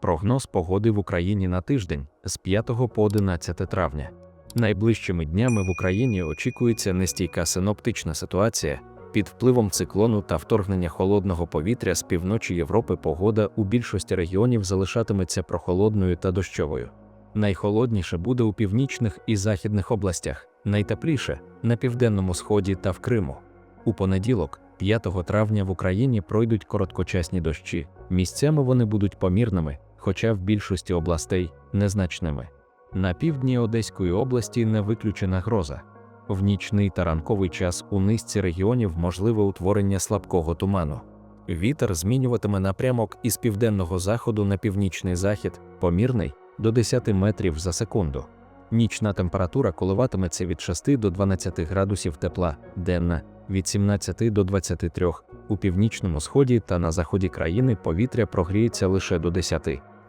Прогноз погоди в Україні на тиждень з 5 по 11 травня. Найближчими днями в Україні очікується нестійка синоптична ситуація. Під впливом циклону та вторгнення холодного повітря з півночі Європи погода у більшості регіонів залишатиметься прохолодною та дощовою. Найхолодніше буде у північних і західних областях, найтепліше на південному сході та в Криму. У понеділок, 5 травня, в Україні пройдуть короткочасні дощі. Місцями вони будуть помірними, хоча в більшості областей незначними. На півдні Одеської області не виключена гроза. В нічний та ранковий час у низці регіонів можливе утворення слабкого туману. Вітер змінюватиме напрямок із південного заходу на північний захід, помірний до 10 метрів за секунду. Нічна температура коливатиметься від 6 до 12 градусів тепла, денна від 17 до 23. У північному сході та на заході країни повітря прогріється лише до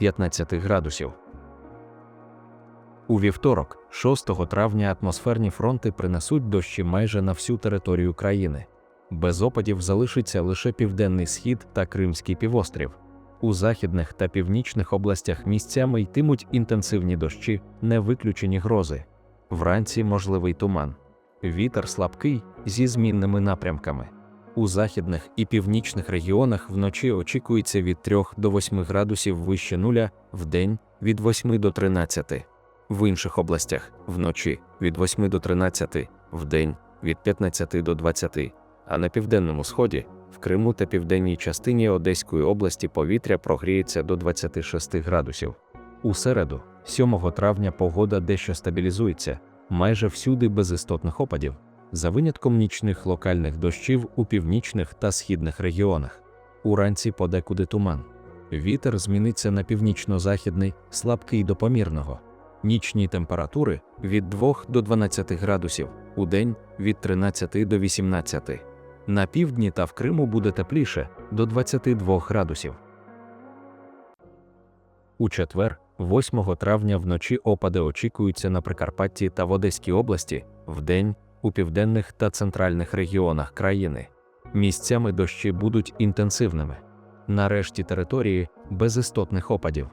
10-15 градусів. У вівторок, 6 травня, атмосферні фронти принесуть дощі майже на всю територію країни. Без опадів залишиться лише південний схід та Кримський півострів. У західних та північних областях місцями йтимуть інтенсивні дощі, не виключені грози. Вранці можливий туман. Вітер слабкий зі змінними напрямками. У західних і північних регіонах вночі очікується від 3 до 8 градусів вище нуля, вдень від 8 до 13. В інших областях вночі від 8 до 13, вдень від 15 до 20, а на південному сході, в Криму та південній частині Одеської області повітря прогріється до 26 градусів. У середу, 7 травня, погода дещо стабілізується, майже всюди без істотних опадів, за винятком нічних локальних дощів у північних та східних регіонах. Уранці подекуди туман. Вітер зміниться на північно-західний, слабкий до помірного. Нічні температури від 2 до 12 градусів, удень від 13 до 18. На півдні та в Криму буде тепліше до 22 градусів. У четвер, 8 травня вночі опади очікуються на Прикарпатті та в Одеській області, вдень у південних та центральних регіонах країни. Місцями дощі будуть інтенсивними. На решті території без істотних опадів.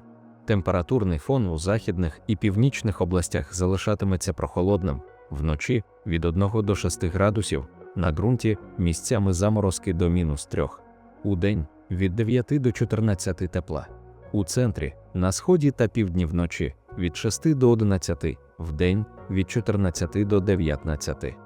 Температурний фон у західних і північних областях залишатиметься прохолодним, вночі від 1 до 6 градусів, на ґрунті місцями заморозки до мінус 3, удень від 9 до 14 тепла. У центрі, на сході та півдні вночі від 6 до 11, вдень від 14 до 19.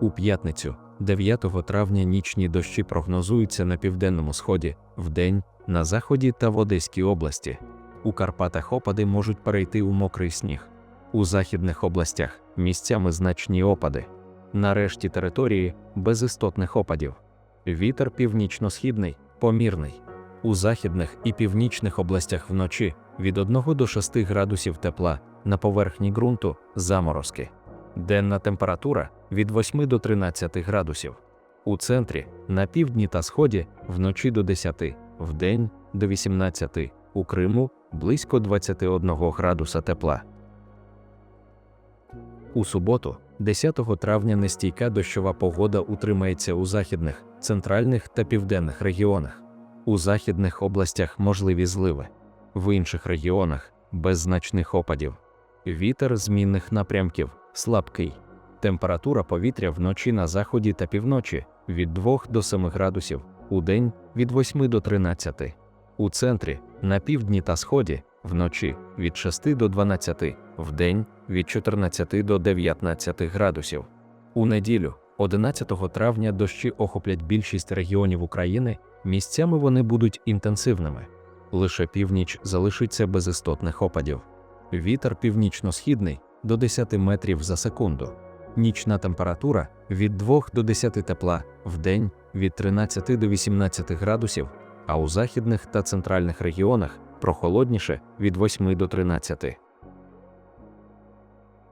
У п'ятницю, 9 травня, нічні дощі прогнозуються на південному сході, вдень на заході та в Одеській області. У Карпатах опади можуть перейти у мокрий сніг. У західних областях місцями значні опади. На решті території без істотних опадів. Вітер північно-східний, помірний. У західних і північних областях вночі від 1 до 6 градусів тепла, на поверхні ґрунту заморозки. Денна температура від 8 до 13 градусів. У центрі, на півдні та сході вночі до 10, вдень до 18, у Криму близько 21 градуса тепла. У суботу, 10 травня, нестійка дощова погода утримається у західних, центральних та південних регіонах. У західних областях можливі зливи, в інших регіонах без значних опадів. Вітер змінних напрямків слабкий. Температура повітря вночі на заході та півночі від 2 до 7 градусів, удень від 8 до 13. У центрі, на півдні та сході, вночі від 6 до 12, вдень від 14 до 19 градусів. У неділю, 11 травня, дощі охоплять більшість регіонів України, місцями вони будуть інтенсивними. Лише північ залишиться без істотних опадів. Вітер північно-східний до 10 метрів за секунду. Нічна температура від 2 до 10 тепла, вдень від 13 до 18 градусів, а у західних та центральних регіонах прохолодніше від 8 до 13.